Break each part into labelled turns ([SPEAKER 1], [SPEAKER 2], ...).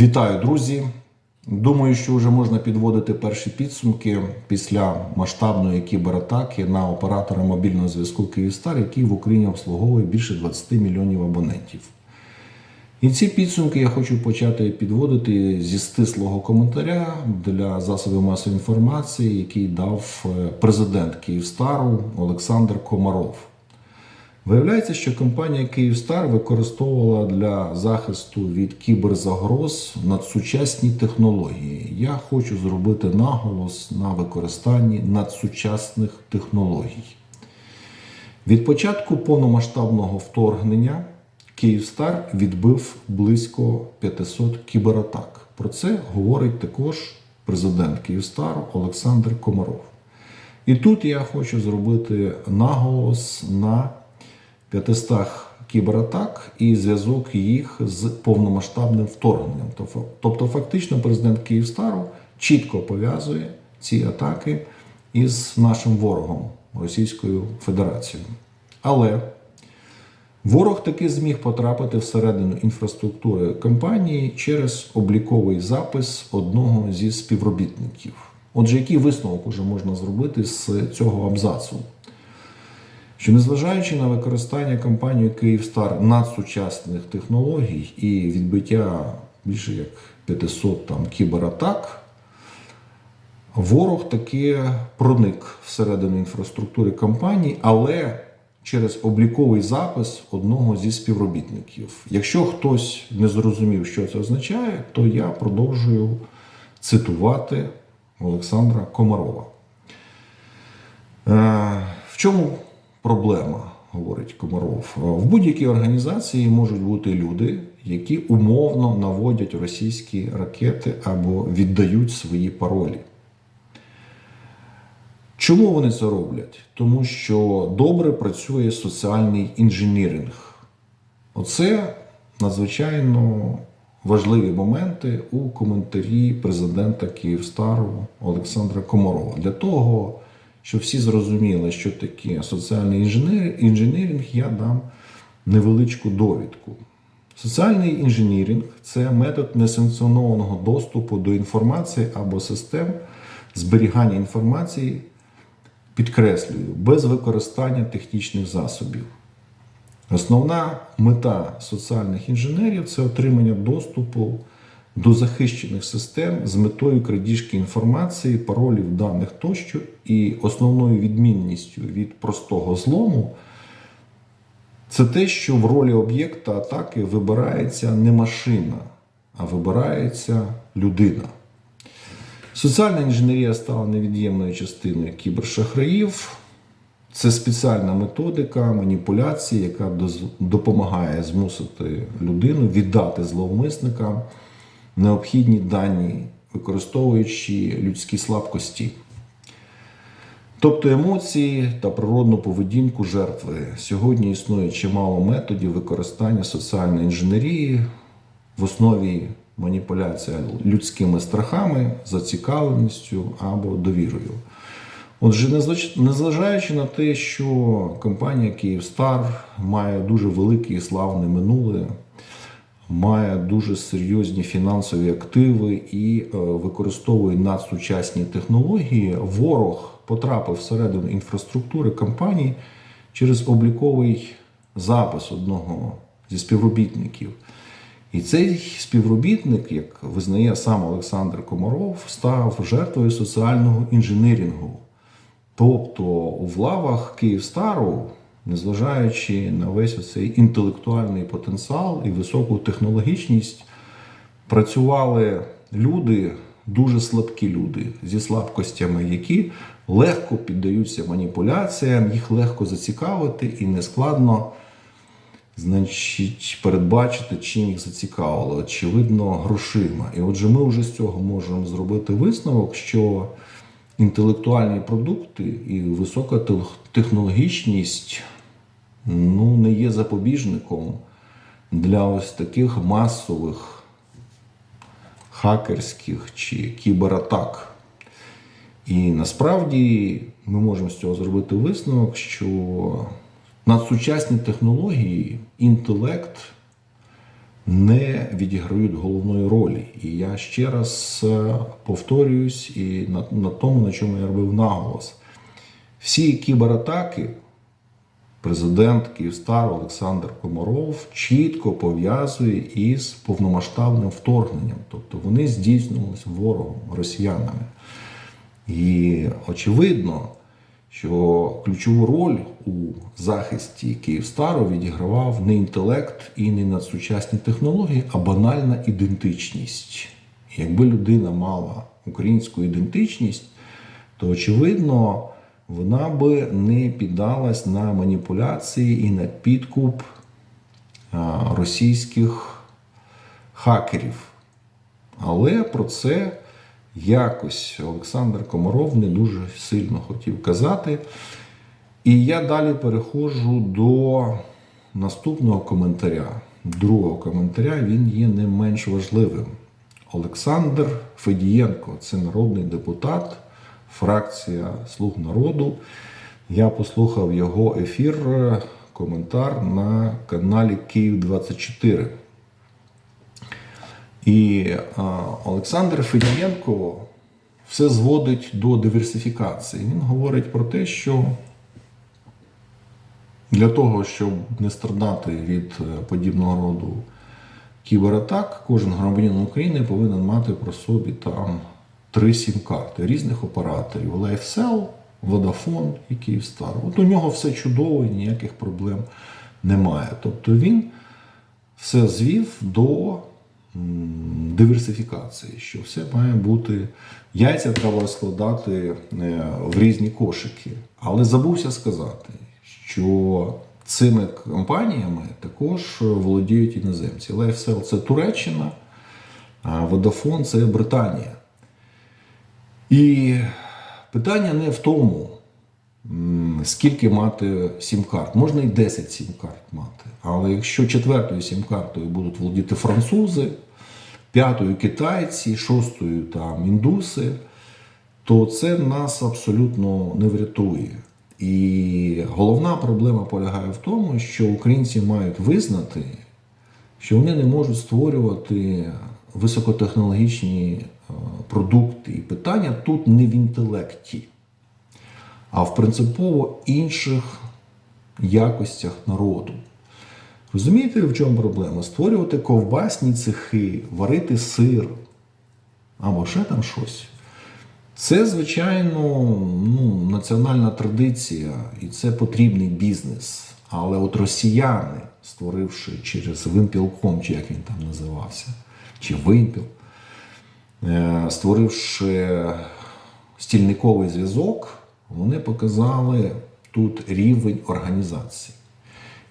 [SPEAKER 1] Вітаю, друзі! Думаю, що вже можна підводити перші підсумки після масштабної кібератаки на оператора мобільного зв'язку Київстар, який в Україні обслуговує більше 20 мільйонів абонентів. І ці підсумки я хочу почати підводити зі стислого коментаря для засобів масової інформації, який дав е, президент Київстару Олександр Комаров. Виявляється, що компанія Київстар використовувала для захисту від кіберзагроз надсучасні технології. Я хочу зробити наголос на використанні надсучасних технологій. Від початку повномасштабного вторгнення Київстар відбив близько 500 кібератак. Про це говорить також президент Київстару Олександр Комаров. І тут я хочу зробити наголос на 500 кібератак і зв'язок їх з повномасштабним вторгненням. Тобто- фактично, президент Київстару чітко пов'язує ці атаки із нашим ворогом Російською Федерацією. Але ворог таки зміг потрапити всередину інфраструктури компанії через обліковий запис одного зі співробітників. Отже, який висновок уже можна зробити з цього абзацу? Що незважаючи на використання компанією Київстар надсучасних технологій і відбиття більше як 500 там, кібератак, ворог таки проник всередину інфраструктури компанії, але через обліковий запис одного зі співробітників. Якщо хтось не зрозумів, що це означає, то я продовжую цитувати Олександра Комарова. Е, В чому проблема, говорить Комаров? В будь-якій організації можуть бути люди, які умовно наводять російські ракети або віддають свої паролі. Чому вони це роблять? Тому що добре працює соціальний інженіринг. Оце надзвичайно важливі моменти у коментарі президента Київстару Олександра Комарова. Для того, щоб всі зрозуміли, що таке соціальний інженер- інженеринг, я дам невеличку довідку. Соціальний інженіринг це метод несанкціонованого доступу до інформації або систем зберігання інформації, підкреслюю, без використання технічних засобів. Основна мета соціальних інженерів це отримання доступу до захищених систем з метою крадіжки інформації, паролів, даних тощо. І основною відмінністю від простого злому це те, що в ролі об'єкта атаки вибирається не машина, а вибирається людина. Соціальна інженерія стала невід'ємною частиною кібершахраїв. Це спеціальна методика маніпуляції, яка допомагає змусити людину віддати зловмисникам необхідні дані, використовуючи людські слабкості. Тобто емоції та природну поведінку жертви. Сьогодні існує чимало методів використання соціальної інженерії в основі маніпуляція людськими страхами, зацікавленістю або довірою. Отже, незважаючи на те, що компанія Київстар має дуже велике і славне минуле, має дуже серйозні фінансові активи і е, використовує надсучасні технології, ворог потрапив всередину інфраструктури компанії через обліковий запис одного зі співробітників. І цей співробітник, як визнає сам Олександр Комаров, став жертвою соціального інженерінгу. Тобто в лавах Київстару, незважаючи на весь цей інтелектуальний потенціал і високу технологічність, працювали люди, дуже слабкі люди зі слабкостями, які легко піддаються маніпуляціям, їх легко зацікавити і нескладно значить, передбачити, чим їх зацікавило, очевидно, грошима. І отже, ми вже з цього можемо зробити висновок, що інтелектуальні продукти і висока технологічність ну, не є запобіжником для ось таких масових хакерських чи кібератак. І насправді ми можемо з цього зробити висновок, що надсучасні технології, інтелект не відіграють головної ролі. І я ще раз е, повторююсь і на, на тому, на чому я робив наголос. Всі кібератаки президент Київстар Олександр Комаров чітко пов'язує із повномасштабним вторгненням. Тобто вони здійснювалися ворогом, росіянами. І очевидно, що ключову роль у захисті Київстару відігравав не інтелект і не надсучасні технології, а банальна ідентичність. Якби людина мала українську ідентичність, то очевидно вона би не піддалась на маніпуляції і на підкуп російських хакерів. Але про це якось Олександр Комаров не дуже сильно хотів казати. І я далі переходжу до наступного коментаря. Другого коментаря він є не менш важливим. Олександр Федієнко це народний депутат, фракція Слуг народу. Я послухав його ефір, коментар на каналі Київ 24. І Олександр Федієнко все зводить до диверсифікації. Він говорить про те, що для того, щоб не страдати від е, подібного роду кібератак, кожен громадянин України повинен мати про собі там три сім-карти різних операторів: LifeCell, Vodafone і Kyivstar. От у нього все чудово і ніяких проблем немає. Тобто він все звів до диверсифікації, що все має бути. Яйця треба складати е, в різні кошики. Але забувся сказати, що цими компаніями також володіють іноземці. LifeCell – це Туреччина, а Vodafone – це Британія. І питання не в тому, скільки мати сім-карт. Можна і 10 сім-карт мати. Але якщо четвертою сім-картою будуть володіти французи, п'ятою китайці, шостою там індуси, то це нас абсолютно не врятує. І головна проблема полягає в тому, що українці мають визнати, що вони не можуть створювати високотехнологічні е, продукти. І питання тут не в інтелекті, а в принципово інших якостях народу. Розумієте, в чому проблема? Створювати ковбасні цехи, варити сир або ще там щось. Це, звичайно, ну, національна традиція, і це потрібний бізнес. Але от росіяни, створивши через Вимпілком, чи як він там називався, чи Вимпіл, е, створивши стільниковий зв'язок, вони показали тут рівень організації.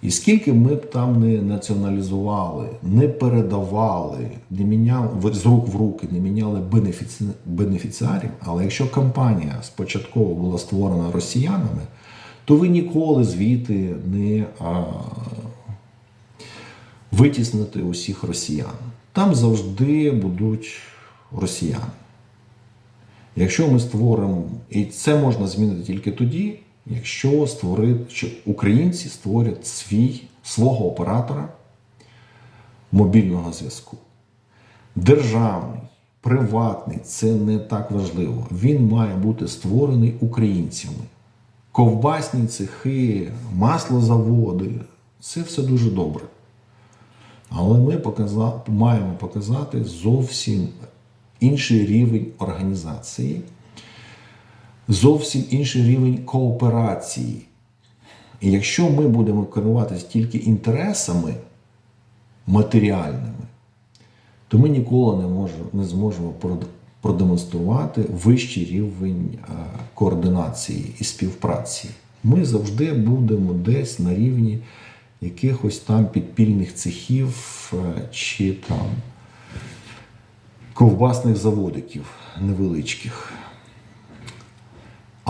[SPEAKER 1] І скільки ми б там не націоналізували, не передавали, не міняли з рук в руки, не міняли бенефіці, бенефіціарів, але якщо компанія спочатку була створена росіянами, то ви ніколи звідти не а, витіснити усіх росіян. Там завжди будуть росіяни. Якщо ми створимо, і це можна змінити тільки тоді, якщо створити, що українці створять свій, свого оператора мобільного зв'язку. Державний, приватний це не так важливо. Він має бути створений українцями. Ковбасні цехи, маслозаводи це все дуже добре. Але ми показа- маємо показати зовсім інший рівень організації, зовсім інший рівень кооперації. І якщо ми будемо керуватися тільки інтересами матеріальними, то ми ніколи не, можемо, не зможемо продемонструвати вищий рівень координації і співпраці. Ми завжди будемо десь на рівні якихось там підпільних цехів е, чи там ковбасних заводиків невеличких.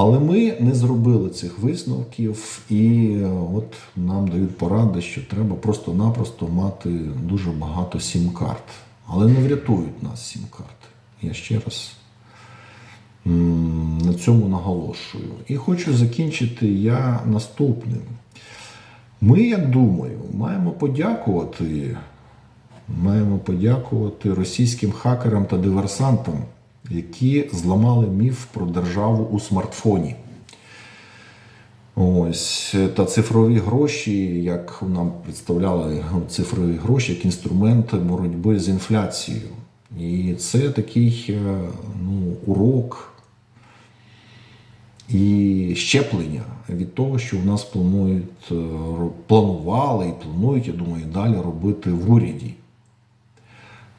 [SPEAKER 1] Але ми не зробили цих висновків, і е, от нам дають поради, що треба просто-напросто мати дуже багато сім-карт. Але не врятують нас сім-карти. Я ще раз на цьому наголошую. І хочу закінчити я наступним. Ми, я думаю, маємо подякувати маємо подякувати російським хакерам та диверсантам, які зламали міф про державу у смартфоні. Ось та цифрові гроші, як нам представляли ну, цифрові гроші як інструмент боротьби з інфляцією. І це такий е, ну, урок і щеплення від того, що в нас планують е, планували і планують, я думаю, далі робити в уряді.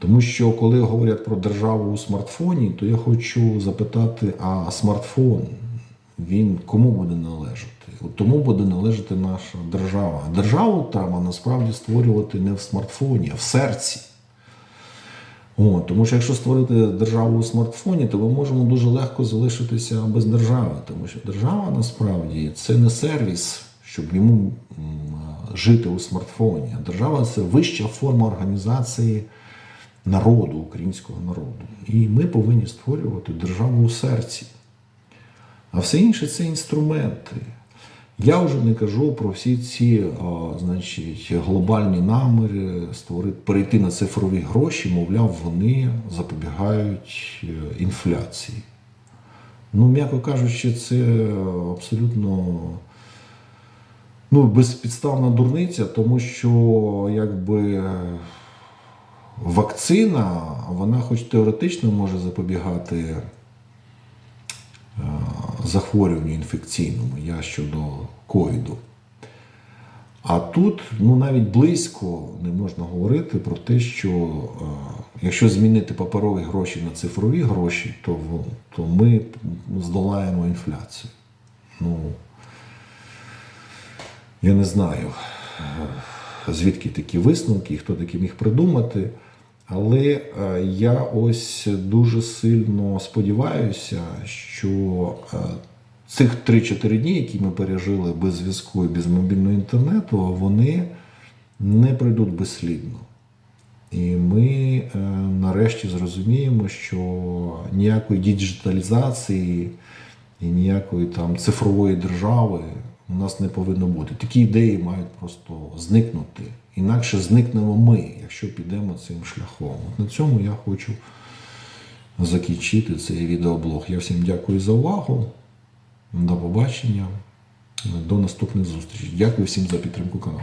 [SPEAKER 1] Тому що коли говорять про державу у смартфоні, то я хочу запитати: а смартфон він кому буде належати? От Тому буде належати наша держава. Державу треба насправді створювати не в смартфоні, а в серці. О, тому що якщо створити державу у смартфоні, то ми можемо дуже легко залишитися без держави. Тому що держава насправді це не сервіс, щоб йому жити у смартфоні. А держава це вища форма організації народу, українського народу. І ми повинні створювати державу у серці. А все інше це інструменти. Я вже не кажу про всі ці а, значить, глобальні наміри створити, перейти на цифрові гроші, мовляв, вони запобігають е, інфляції. Ну, м'яко кажучи, це абсолютно ну, безпідставна дурниця, тому що якби вакцина, вона хоч теоретично може запобігати е, захворюванню інфекційному, я щодо ковіду. А тут ну, навіть близько не можна говорити про те, що е, якщо змінити паперові гроші на цифрові гроші, то, то ми здолаємо інфляцію. Ну, я не знаю, звідки такі висновки, і хто таки міг придумати. Але е, я ось дуже сильно сподіваюся, що е, цих 3-4 дні, які ми пережили без зв'язку і без мобільного інтернету, вони не пройдуть безслідно. І ми е, нарешті зрозуміємо, що ніякої діджиталізації і ніякої там цифрової держави у нас не повинно бути. Такі ідеї мають просто зникнути. Інакше зникнемо ми, якщо підемо цим шляхом. От на цьому я хочу закінчити цей відеоблог. Я всім дякую за увагу. До побачення. До наступних зустрічей. Дякую всім за підтримку каналу.